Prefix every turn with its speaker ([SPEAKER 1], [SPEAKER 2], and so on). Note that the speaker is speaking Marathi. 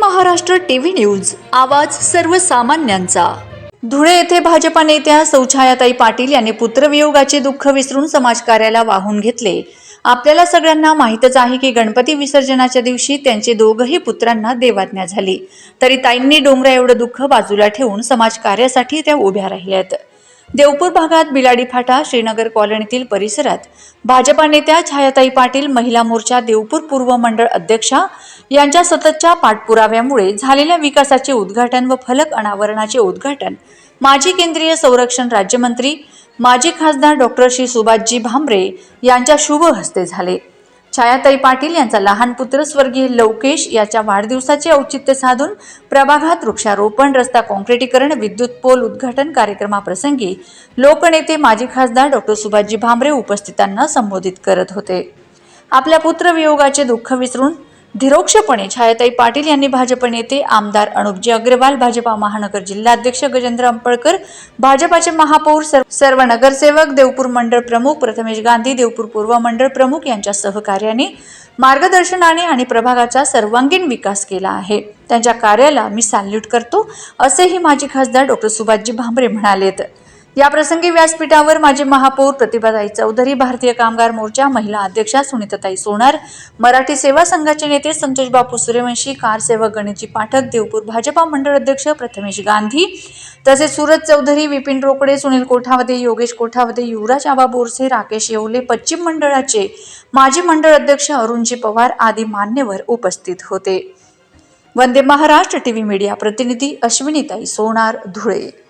[SPEAKER 1] महाराष्ट्र टीव्ही न्यूज आवाज सर्वसामान्यांचा. धुळे येथे भाजपा नेत्या सौछायाताई पाटील यांनी पुत्रवियोगाचे दुःख विसरून समाजकार्याला वाहून घेतले. आपल्याला सगळ्यांना माहीतच आहे की गणपती विसर्जनाच्या दिवशी त्यांचे दोघही पुत्रांना देवाज्ञा झाली. तरी ताईंनी डोंगरा एवढं दुःख बाजूला ठेवून समाजकार्यासाठी त्या उभ्या राहिल्यात. देवपूर भागात बिलाडी फाटा श्रीनगर कॉलनीतील परिसरात भाजपा नेत्या छायाताई पाटील महिला मोर्चा देवपूर पूर्व मंडळ अध्यक्षा यांच्या सततच्या पाठपुराव्यामुळे झालेल्या विकासाचे उद्घाटन व फलक अनावरणाचे उद्घाटन माजी केंद्रीय संरक्षण राज्यमंत्री माजी खासदार डॉक्टर श्री सुभाषजी भामरे यांच्या शुभ हस्ते झाले. छायाताई पाटील यांचा लहान पुत्र स्वर्गीय लवकेश याच्या वाढदिवसाचे औचित्य साधून प्रभागात वृक्षारोपण रस्ता काँक्रिटीकरण विद्युत पोल उद्घाटन कार्यक्रमाप्रसंगी लोकनेते माजी खासदार डॉक्टर सुभाषजी भामरे उपस्थितांना संबोधित करत होते. आपल्या पुत्रवियोगाचे दुःख विसरून धीरोक्षपणे छायाताई पाटील यांनी भाजप नेते आमदार अनुपजी अग्रवाल भाजपा महानगर जिल्हाध्यक्ष गजेंद्र अंपळकर भाजपाचे महापौर सर्व- सर्व नगरसेवक देवपूर मंडळ प्रमुख प्रथमेश गांधी देवपूर पूर्व मंडळ प्रमुख यांच्या सहकार्याने मार्गदर्शनाने आणि प्रभागाचा सर्वांगीण विकास केला आहे. त्यांच्या कार्याला मी सॅल्यूट करतो असेही माजी खासदार डॉक्टर सुभाषजी भांबरे म्हणालेत. या प्रसंगी व्यासपीठावर माजी महापौर प्रतिभाताई चौधरी भारतीय कामगार मोर्चा महिला अध्यक्षा सुनीताताई सोनार मराठी सेवा संघाचे नेते संतोष बापू सूर्यवंशी कारसेवक गणेशजी पाठक देवपूर भाजपा मंडळ अध्यक्ष प्रथमेश गांधी तसेच सूरज चौधरी विपिन रोकडे सुनील कोठावदे योगेश कोठावदे युवराज आबा बोरसे राकेश येवले पश्चिम मंडळाचे माजी मंडळ अध्यक्ष अरुणजी पवार आदी मान्यवर उपस्थित होते. वंदे महाराष्ट्र टीव्ही मीडिया प्रतिनिधी अश्विनीताई सोनार धुळे.